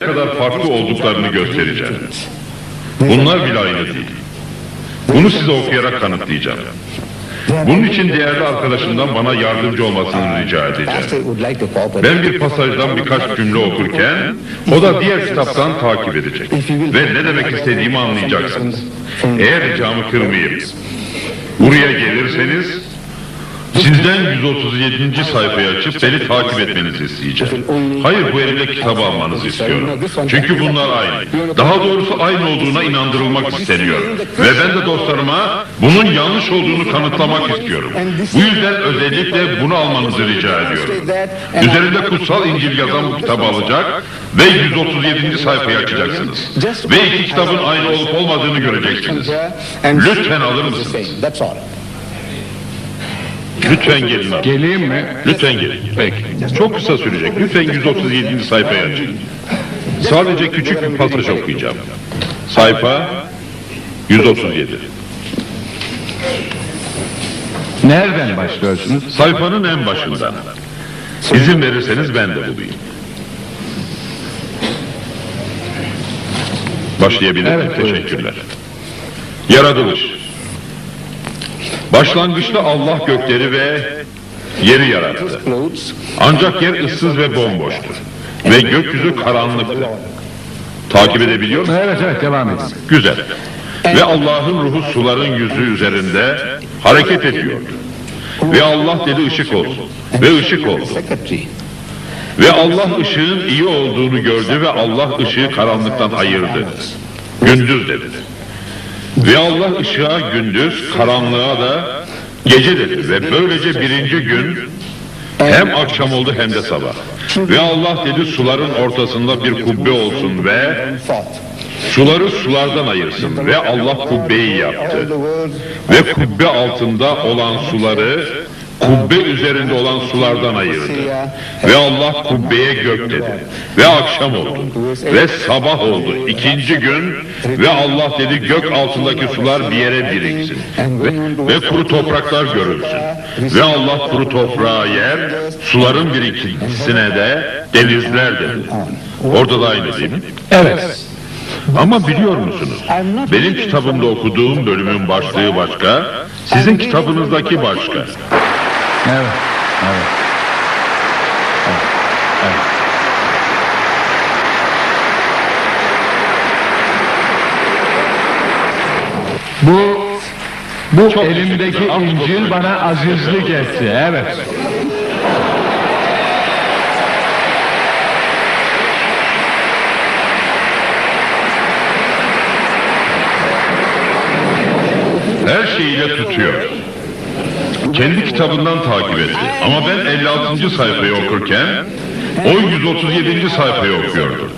ne kadar farklı olduklarını göstereceğim. Bunlar bile aynı değil. Bunu size okuyarak kanıtlayacağım. Bunun için değerli arkadaşımdan bana yardımcı olmasını rica edeceğim. Ben bir pasajdan birkaç cümle okurken o da diğer kitaptan takip edecek. Ve ne demek istediğimi anlayacaksınız. Eğer ricamı kırmayıp buraya gelirseniz sizden 137. sayfayı açıp beni takip etmenizi isteyeceğim. Hayır bu elimde kitabı almanızı istiyorum. Çünkü bunlar aynı. Daha doğrusu aynı olduğuna inandırılmak isteniyor. Ve ben de dostlarıma bunun yanlış olduğunu kanıtlamak istiyorum. Bu yüzden özellikle bunu almanızı rica ediyorum. Üzerinde kutsal İncil yazan bu kitabı alacak ve 137. sayfayı açacaksınız. Ve iki kitabın aynı olup olmadığını göreceksiniz. Lütfen alır mısınız? Lütfen gelin abi. Geleyim mi? Lütfen gelin. Peki. Çok kısa sürecek. Lütfen 137. sayfayı açın. Sadece küçük bir pasaj okuyacağım. Sayfa 137. Nereden başlıyorsunuz? Sayfanın en başından. İzin verirseniz ben de bulayım. Başlayabilir miyim? Evet. Teşekkürler. Yaratılış. Başlangıçta Allah gökleri ve yeri yarattı. Ancak yer ıssız ve bomboştu. Ve gökyüzü karanlıktı. Takip edebiliyor musun? Evet evet devam edin. Güzel. Ve Allah'ın ruhu suların yüzü üzerinde hareket ediyordu. Ve Allah dedi ışık olsun. Ve ışık oldu. Ve Allah ışığın iyi olduğunu gördü ve Allah ışığı karanlıktan ayırdı. Gündüz dedi. Ve Allah ışığa gündüz, karanlığa da gece dedi. Ve böylece birinci gün hem akşam oldu hem de sabah. Ve Allah dedi suların ortasında bir kubbe olsun ve suları sulardan ayırsın. Ve Allah kubbeyi yaptı. Ve kubbe altında olan suları kubbe üzerinde olan sulardan ayırdı. Ve Allah kubbeye gök dedi. Ve akşam oldu. Ve sabah oldu. İkinci gün ve Allah dedi gök altındaki sular bir yere biriksin. Ve, ve kuru topraklar görülsün. Ve Allah kuru toprağa yer, suların birikintisine de denizler dedi. Orada da aynı değil mi? Evet. Ama biliyor musunuz? Benim kitabımda okuduğum bölümün başlığı başka, sizin kitabınızdaki başka. Evet. Evet. Bu bu Çok elimdeki. Hamdolsun. İncil bana azizlik etti. Evet. Her şeyiyle tutuyor. Kendi kitabından takip etti. Ama ben 56. sayfayı okurken o 137. sayfayı okuyordu.